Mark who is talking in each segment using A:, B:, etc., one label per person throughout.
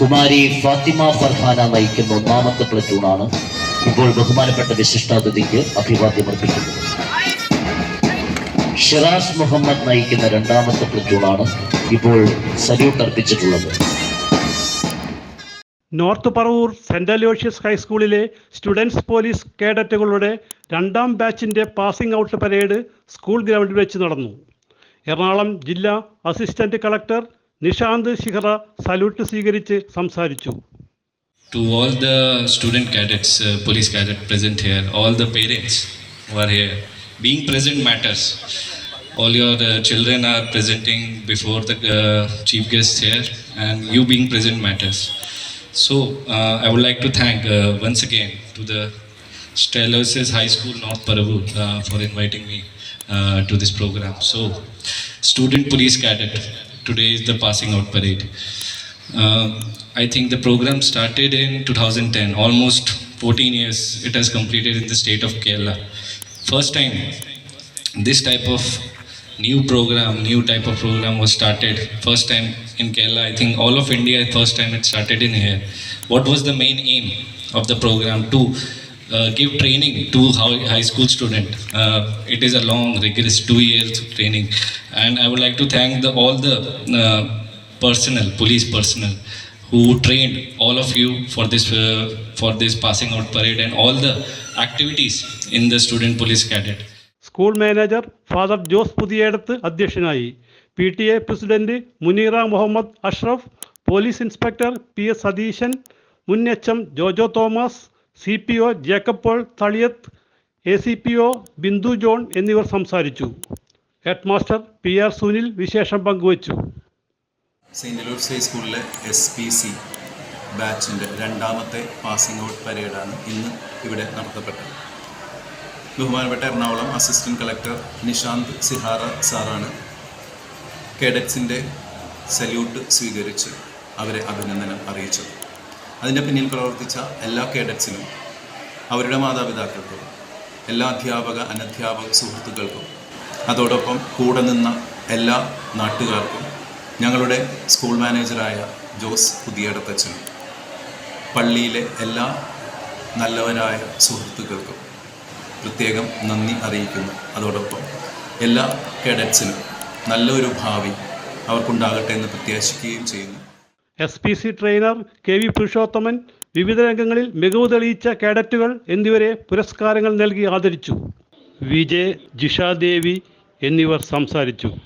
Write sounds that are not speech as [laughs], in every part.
A: കുമാരി ഫാത്തിമ ഫർഹാന നയിക്കുന്ന ഒന്നാമത്തെ പ്ലറ്റൂണാണ് ഇപ്പോൾ ബഹുമാനപ്പെട്ട വിശിഷ്ടാതിഥിക്ക് അഭിവാദ്യമർപ്പിക്കുന്നത് ഷിറാസ് മുഹമ്മദ് നയിക്കുന്ന രണ്ടാമത്തെ പ്ലറ്റൂണാണ് ഇപ്പോൾ സല്യൂട്ട് അർപ്പിച്ചിട്ടുള്ളത്.
B: നോർത്ത് പറവൂർ സെന്റ് അലോഷ്യസ് ഹൈസ്കൂളിലെ സ്റ്റുഡൻസ് പോലീസ് കേഡറ്റുകളുടെ രണ്ടാം ബാച്ചിന്റെ പാസിംഗ് ഔട്ട് പരേഡ് സ്കൂൾ ഗ്രൗണ്ടിൽ വെച്ച് നടന്നു. എറണാകുളം ജില്ലാ assistant collector നിഷാന്ത് ശിഖറ സല്യൂട്ട് സ്വീകരിച്ച് സംസാരിച്ചു
C: to all the student cadets, uh, police cadet present here, all the parents who are here. Being present matters. All your uh, children are presenting before the uh, chief guest here, and you being present matters. So, uh, I would like to thank uh, once again to the Stelloses High School North Paravur uh, for inviting me uh, to this program. So, student police cadet, today is the passing out parade. Uh, I think the program started in 2010, almost 14 years it has completed in the state of Kerala. First time this type of new program, new type of program was started. First time in Kerala, I think all of India, first time it started in here. What was the main aim of the program? To uh, give training to high school student. Uh, it is a long, rigorous two years training, and I would like to thank the, all the uh, personnel, police personnel, who trained all of you for this uh, for this passing out parade and all the activities in the student police cadet.
B: School manager father Jose Puthiyedath അധ്യക്ഷനായി P T A president Muneera Muhammad Ashraf police inspector P S Satheesan മുൻ H M Jojo Thomas C P O Jacob Paul Thaliyath A C P O Bindu John എന്നിവർ സംസാരിച്ചു. Head master P R Sunil വിശേഷം പങ്കുവച്ചു.
D: Saint Lourdes ഹൈസ്കൂളിലെ S P C ബാച്ചിന്റെ രണ്ടാമത്തെ passing out പരേഡാണ് ഇന്ന് ഇവിടെ നടത്തപ്പെട്ടത്. ബഹുമാനപ്പെട്ട എറണാകുളം അസിസ്റ്റന്റ് കളക്ടർ നിഷാന്ത് സിഹാറ സാറാണ് കേഡറ്റ്സിന്റെ സല്യൂട്ട് സ്വീകരിച്ച് അവരെ അഭിനന്ദനം അറിയിച്ചത്. അതിന്റെ പിന്നിൽ പ്രവർത്തിച്ച എല്ലാ കേഡറ്റ്സിനും അവരുടെ മാതാപിതാക്കൾക്കും എല്ലാ അധ്യാപക അനധ്യാപക സുഹൃത്തുക്കൾക്കും അതോടൊപ്പം കൂടെ നിന്ന എല്ലാ നാട്ടുകാർക്കും ഞങ്ങളുടെ സ്കൂൾ മാനേജറായ ജോസ് പുതിയടത്തച്ഛനും പള്ളിയിലെ എല്ലാ നല്ലവരായ സുഹൃത്തുക്കൾക്കും പ്രത്യേകം നന്ദി അറിയിക്കുന്നു. അതോടൊപ്പം എല്ലാ കേഡറ്റ്സിനും നല്ലൊരു ഭാവി അവർക്കുണ്ടാകട്ടെ എന്ന് പ്രത്യാശിക്കുകയും ചെയ്യുന്നു.
B: S P C trainer K V Purushothaman വിവിധ രംഗങ്ങളിൽ മികവ് തെളിയിച്ച കേഡറ്റുകൾ എന്നിവരെ പുരസ്കാരങ്ങൾ നൽകി ആദരിച്ചു. വിജയ് ജിഷാദേവി എന്നിവർ സംസാരിച്ചു. [laughs]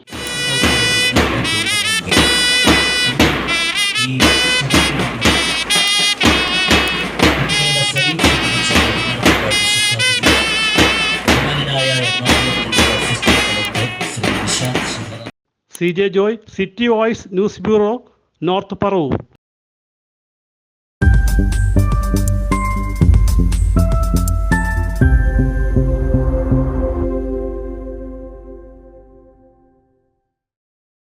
B: C J Joy city voice news bureau Norte para o